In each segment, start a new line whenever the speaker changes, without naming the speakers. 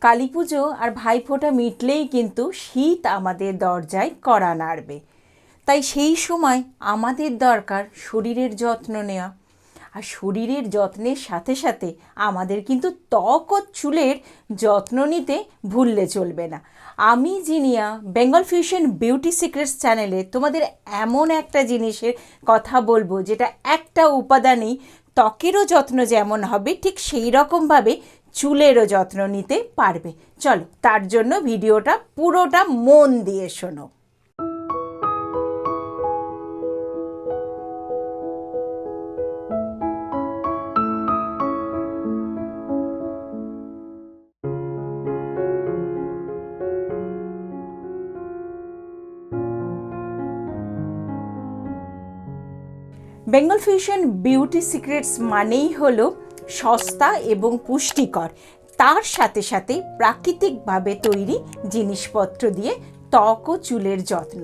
কালী পুজো আর ভাইফোঁটা মিটলেই কিন্তু শীত আমাদের দরজায় কড়া নাড়বে। তাই সেই সময় আমাদের দরকার শরীরের যত্ন নেওয়া। আর শরীরের যত্নের সাথে সাথে আমাদের কিন্তু ত্বক ও চুলের যত্ন নিতে ভুললে চলবে না। আমি, Zinia, Bengal Fusion Beauty Secrets চ্যানেলে তোমাদের এমন একটা জিনিসের কথা বলব, যেটা একটা উপাদানেই ত্বকেরও যত্ন যেমন হবে, ঠিক সেই রকমভাবে চুলেরও যত্ন নিতে পারবে। চলো, তার জন্য ভিডিওটা পুরোটা মন দিয়ে শোনো। বেঙ্গল ফিউশন বিউটি সিক্রেটস মানেই হলো সস্তা এবং পুষ্টিকর। তার সাথে সাথে প্রাকৃতিকভাবে তৈরি জিনিসপত্র দিয়ে ত্বক ও চুলের যত্ন।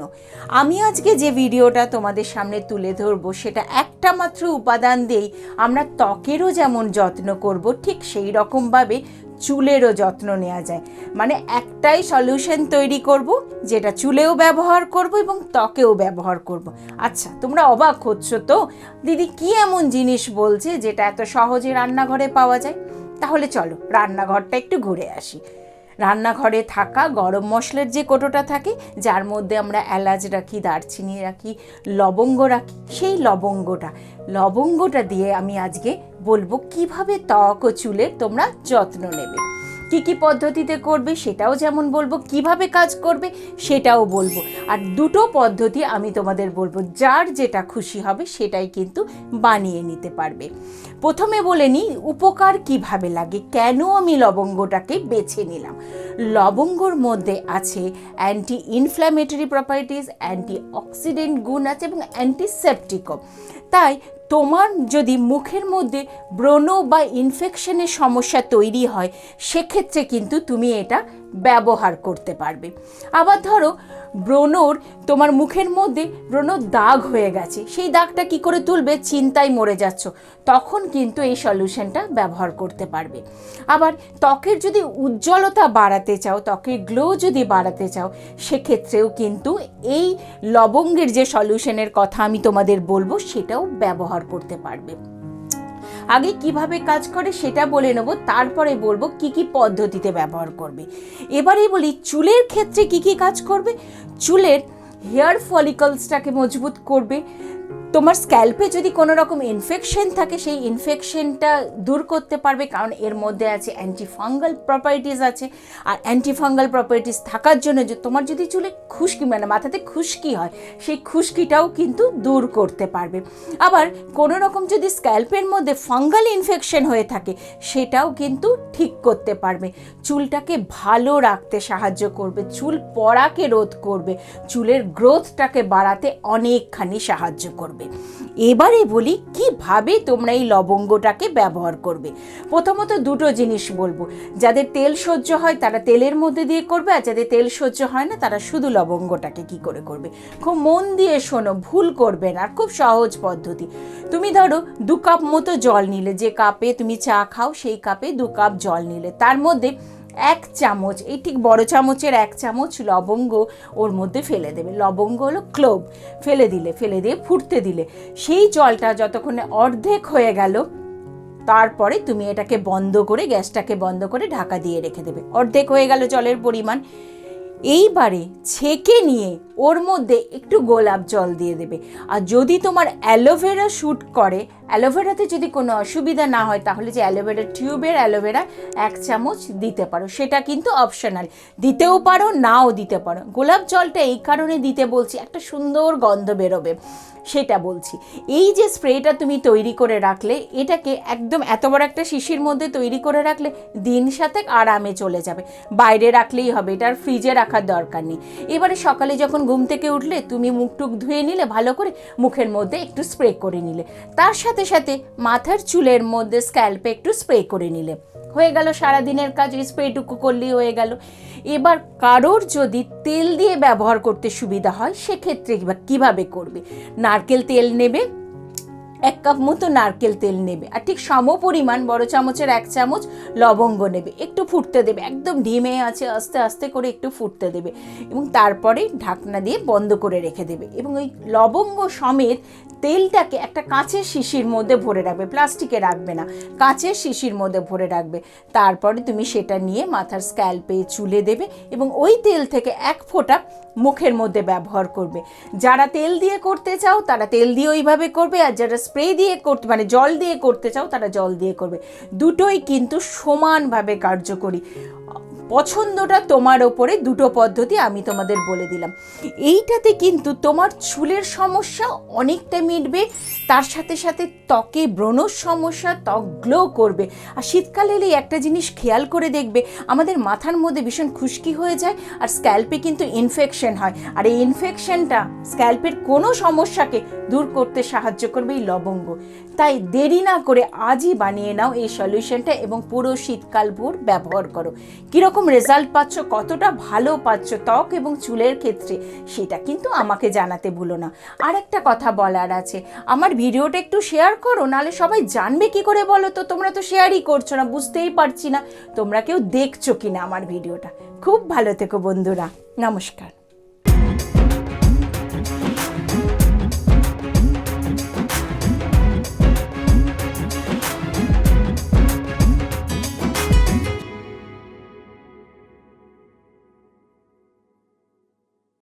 আমি আজকে যে ভিডিওটা তোমাদের সামনে তুলে ধরবো, সেটা একটা মাত্র উপাদান দিয়েই আমরা ত্বকেরও যেমন যত্ন করব, ঠিক সেই রকমভাবে চুলেরও যত্ন নেওয়া যায়। মানে একটাই সলিউশন তৈরি করব, যেটা চুলেও ব্যবহার করব এবং ত্বকেও ব্যবহার করব। আচ্ছা তোমরা অবাক হচ্ছ তো? দিদি কি এমন জিনিস বলছে যেটা এত সহজে রান্নাঘরে পাওয়া যায়? তাহলে চলো, রান্নাঘরটা একটু ঘুরে আসি। রান্নাঘরে থাকা গরম মশলার যে কোটোটা থাকে, যার মধ্যে আমরা এলাচ রাখি, দারচিনি রাখি, লবঙ্গ রাখি, সেই লবঙ্গটা। লবঙ্গটা দিয়ে আমি আজকে বলব কীভাবে ত্বক ও চুলের তোমরা যত্ন নেবে। কি কি পদ্ধতিতে করবে সেটাও যেমন বলব, কীভাবে কাজ করবে সেটাও বলব। আর দুটো পদ্ধতি আমি তোমাদের বলব, যার যেটা খুশি হবে সেটাই কিন্তু বানিয়ে নিতে পারবে। প্রথমে বলে নিই উপকার কীভাবে লাগে, কেন আমি লবঙ্গটাকে বেছে নিলাম? লবঙ্গর মধ্যে আছে anti inflammatory properties anti oxidant গুণ আছে এবং অ্যান্টিসেপটিকও তাই তোমার যদি মুখের মধ্যে ব্রণ বা ইনফেকশনের সমস্যা তৈরি হয়, সেক্ষেত্রে কিন্তু তুমি এটা ব্যবহার করতে পারবে। আবার ধরো, ব্রণর তোমার মুখের মধ্যে ব্রণর দাগ হয়ে গেছে, সেই দাগটা কি করে তুলবে? চিন্তায় মরে যাচ্ছ। তখন কিন্তু এই সলিউশনটা ব্যবহার করতে পারবে। আবার ত্বকের যদি উজ্জ্বলতা বাড়াতে চাও, ত্বকের গ্লো যদি বাড়াতে চাও, সেক্ষেত্রেও কিন্তু এই লবঙ্গের যে সলিউশনের কথা আমি তোমাদের বলব, সেটাও ব্যবহার করতে পারবে। আগে কীভাবে কাজ করে সেটা বলে নেব, তারপরে বলব কি কি পদ্ধতিতে ব্যবহার করবে। এবারেই বলি, চুলের ক্ষেত্রে কি কি কাজ করবে? চুলের হেয়ার ফলিকলসটাকে মজবুত করবে তোমার স্ক্যাল্পে যদি কোনো রকম ইনফেকশন থাকে, সেই ইনফেকশনটা দূর করতে পারবে, কারণ এর মধ্যে আছে অ্যান্টিফাঙ্গাল প্রপার্টিস আছে। আর অ্যান্টিফাঙ্গাল প্রপার্টিস থাকার জন্য যে তোমার যদি চুলে খুশকি মানে মাথাতে খুশকি হয়, সেই খুশকিটাও কিন্তু দূর করতে পারবে। আবার কোনো রকম যদি স্ক্যাল্পের মধ্যে ফাঙ্গাল ইনফেকশন হয়ে থাকে, সেটাও কিন্তু ঠিক করতে পারবে। চুলটাকে ভালো রাখতে সাহায্য করবে, চুল পড়াকে রোধ করবে, চুলের গ্রোথটাকে বাড়াতে অনেকখানি সাহায্য করবে। এবারে বলি, কীভাবে তোমরা এই লবঙ্গটাকে ব্যবহার করবে? প্রথমত দুটো জিনিস বলব। যাদের তেল সহ্য হয় তারা তেলের মধ্যে দিয়ে করবে, আর যাদের তেল সহ্য হয় না তারা শুধু লবঙ্গটাকে কি করে করবে? খুব মন দিয়ে শোনো, ভুল করবে না খুব সহজ পদ্ধতি। তুমি ধরো, দু কাপ মতো জল নিলে, যে কাপে তুমি চা খাও, সেই কাপে দু কাপ জল নিলে। তার মধ্যে এক চামচ, এই ঠিক বড় চামচের এক চামচ লবঙ্গ ওর মধ্যে ফেলে দেবে। লবঙ্গ হলো ক্লোভ। ফেলে দিলে, ফেলে দিয়ে ফুটতে দিলে। সেই জলটা যতক্ষণে অর্ধেক হয়ে গেল, তারপরে তুমি এটাকে বন্ধ করে, গ্যাসটাকে বন্ধ করে ঢাকা দিয়ে রেখে দেবে। অর্ধেক হয়ে গেল জলের পরিমাণ। এইবারে ছেঁকে নিয়ে ওর মধ্যে একটু গোলাপ জল দিয়ে দেবে। আর যদি তোমার অ্যালোভেরা শ্যুট করে অ্যালোভেরাতে যদি কোনো অসুবিধা না হয়, তাহলে যে অ্যালোভেরা টিউবের অ্যালোভেরা এক চামচ দিতে পারো। সেটা কিন্তু অপশনাল। দিতেও পারো, নাও দিতে পারো। গোলাপ জলটা এই কারণে দিতে বলছি, একটা সুন্দর গন্ধ বেরোবে, সেটা বলছি। এই যে স্প্রেটা তুমি তৈরি করে রাখলে, এটাকে একদম এত বড় একটা শিশির মধ্যে তৈরি করে রাখলে, দিন সাথে আরামে চলে যাবে। বাইরে রাখলেই হবে এটার ফ্রিজে রাখার দরকার নেই। এবারে সকালে যখন ঘুম থেকে উঠলে, তুমি মুখ টুক ধুয়ে নিলে, ভালো করে মুখের মধ্যে একটু স্প্রে করে নিলে। তার সাথে সাথে সাথে মাথার চুলের মধ্যে স্ক্যাল্পে একটু স্প্রে করে নিলে। হয়ে গেল সারাদিনের কাজ, স্প্রেটুকু করলেই হয়ে গেল। এবার কারোর যদি তেল দিয়ে ব্যবহার করতে সুবিধা হয়, সেক্ষেত্রে কীভাবে করবে? নারকেল তেল নেবে এক কাপ মতো নারকেল তেল নেবে। আর ঠিক সম পরিমাণ বড় চামচের এক চামচ লবঙ্গ নেবে। একটু ফুটতে দেবে। একদম ধিমে আছে, আস্তে আস্তে করে একটু ফুটতে দেবে। এবং তারপরে ঢাকনা দিয়ে বন্ধ করে রেখে দেবে। এবং ওই লবঙ্গ সমেত তেলটাকে একটা কাঁচের শিশির মধ্যে ভরে রাখবে। প্লাস্টিকে রাখবে না। কাঁচের শিশির মধ্যে ভরে রাখবে। তারপরে তুমি সেটা নিয়ে মাথার স্ক্যাল্পে চুলে দেবে এবং ওই তেল থেকে এক ফোঁটা মুখের মধ্যে ব্যবহার করবে। যারা তেল দিয়ে করতে চাও, তারা তেল দিয়ে ওইভাবে করবে। আর যারা স্প্রে দিয়ে করতে মানে জল দিয়ে করতে চাও, তারা জল দিয়ে করবে। দুটোই কিন্তু সমানভাবে কার্যকরী। পছন্দটা তোমার ওপরে দুটো পদ্ধতি আমি তোমাদের বলে দিলাম। এইটাতে কিন্তু তোমার চুলের সমস্যা অনেকটা মিটবে, তার সাথে সাথে ত্বকে ব্রণর সমস্যা, ত্বক গ্লো করবে। আর শীতকালে এলে একটা জিনিস খেয়াল করে দেখবে, আমাদের মাথার মধ্যে ভীষণ খুশকি হয়ে যায় আর স্ক্যাল্পে কিন্তু ইনফেকশন হয়। আর এই ইনফেকশনটা স্ক্যাল্পের কোনো সমস্যাকে দূর করতে সাহায্য করবে এই লবঙ্গ। তাই দেরি না করে আজই বানিয়ে নাও এই সলিউশনটা এবং পুরো শীতকাল ভোর ব্যবহার করো। কীরকম রেজাল্ট পাচ্ছ, কতটা ভালো পাচ্ছ, ত্বক এবং চুলের ক্ষেত্রে, সেটা কিন্তু আমাকে জানাতে ভুলো না। আর একটা কথা বলার আছে, আমার ভিডিওটা একটু শেয়ার করো, নাহলে সবাই জানবে কি করে বলো তো? তোমরা তো শেয়ারই করছ না, বুঝতেই পারছি না। তোমরা কেউ দেখছ কি না আমার ভিডিওটা? খুব ভালো থেকো বন্ধুরা, নমস্কার।